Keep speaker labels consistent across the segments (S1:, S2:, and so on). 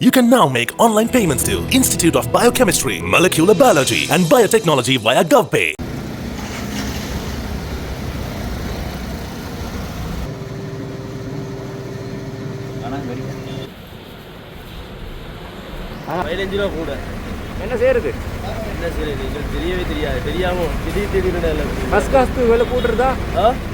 S1: You can now make online payments to Institute of Biochemistry, Molecular Biology and Biotechnology via GovPay.
S2: பதினஞ்சு ரூபா கூட
S3: என்ன செய்யறது
S2: என்ன சரி எங்களுக்கு தெரியவே தெரியாது தெரியாம திடீர் திடீர்னு
S3: பஸ் காஸ்து விலை கூட்டுறதா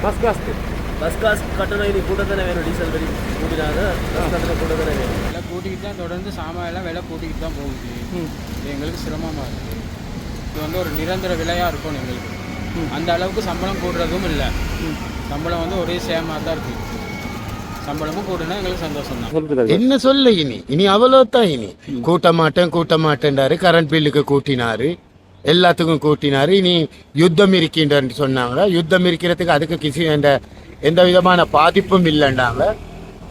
S3: பஸ் காஸ்து
S2: பஸ் காசு கட்டணம் இது கூட தானே வேணும்? டீசல் வரி கூட்டினாங்க. பஸ் கட்டணம் கூட தானே வேணும்?
S4: விலை கூட்டிக்கிட்டு தான் தொடர்ந்து சாமான் எல்லாம் விலை கூட்டிக்கிட்டு தான் போகுது. இது எங்களுக்கு சிரமமாக இருக்குது இது வந்து ஒரு நிரந்தர விலையாக இருக்கும் எங்களுக்கு. அந்த அளவுக்கு சம்பளம் கூடுறதும் இல்லை. சம்பளம் வந்து ஒரே சேமாக தான் இருக்குது சம்பளமும் கூடுனா எங்களுக்கு சந்தோஷம் தான்.
S5: என்ன சொல்ல இனி? இனி அவ்வளோதான் இனி. கூட்ட மாட்டேன் கூட்ட மாட்டேன்டாரு கரண்ட் பில்லுக்கு கூட்டினாரு. எல்லாத்துக்கும் கூட்டினாரு. இனி யுத்தம் இருக்கின்றன்னு சொன்னாங்க யுத்தம் இருக்கிறதுக்கு அதுக்கு கிசி எந்த எந்த விதமான பாதிப்பும் இல்லைன்னாங்க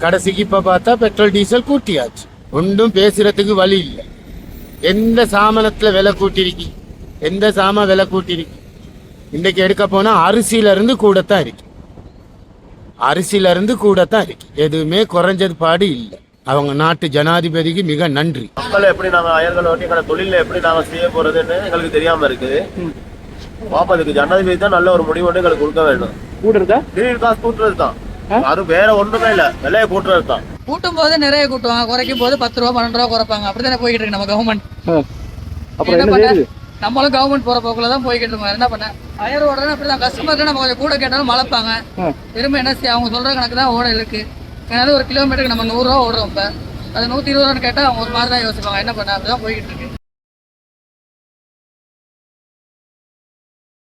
S5: கடைசிக்கு இப்போ பார்த்தா பெட்ரோல் டீசல் கூட்டியாச்சு. ஒன்றும் பேசுறதுக்கு வழி இல்லை. எந்த சாமானத்தில் விலை கூட்டிருக்கி எந்த சாமான் விலை கூட்டிருக்கு இன்றைக்கு எடுக்க போனால் அரிசியில இருந்து கூடத்தான் இருக்கு. அரிசியில இருந்து கூடத்தான் இருக்கு. எதுவுமே குறைஞ்சது பாடு இல்லை. அவங்க நாட்டு ஜனாதிபதிக்கு மிக நன்றி.
S6: மக்களை எப்படி நாங்க அயல்களை ஓட்டி எங்களை தொழில எப்படி நாங்க செய்ய போறதுன்னு எங்களுக்கு தெரியாம இருக்குது. பாப்பா அதுக்கு ஜனாதிபதி தான் நல்ல ஒரு முடிவு ஒன்று எங்களுக்கு கொடுக்க வேண்டும்.
S3: கூடுறதா?
S6: திடீர் காசு கூட்டுறது தான் அது வேற ஒன்றுமே இல்ல. விலையை கூட்டுறது தான்
S7: கூட்டும் போது நிறைய கூட்டுவாங்க. குறைக்கும் போது பத்து ரூபா பன்னெண்டு ரூபா குறைப்பாங்க. அப்படித்தானே போய்கிட்டு இருக்கு நம்ம கவர்மெண்ட்
S3: அப்புறம்
S7: என்ன பண்ண?
S3: செய்யுது
S7: நம்மளும் கவர்மெண்ட் போற போக்குல தான் போய்கிட்டு இருக்கோம். என்ன பண்ண? அயர் ஓடுறது அப்படிதான். கஸ்டமர்கிட்ட நம்ம கொஞ்சம் கூட கேட்டாலும் மலைப்பாங்க திரும்ப என்ன செய்ய? அவங்க சொல்ற கணக்கு தான் ஓட இருக்கு. ஏன்னா ஒரு கிலோமீட்டருக்கு நம்ம நூறுரூவா ஓடுறோம் இப்ப. அது நூத்தி இருபது ரூபான்னு கேட்டா அவங்க ஒரு மாதிரி தான் யோசிப்பாங்க. என்ன பண்ண? அப்படிதான் போய்கிட்டு இருக்கு.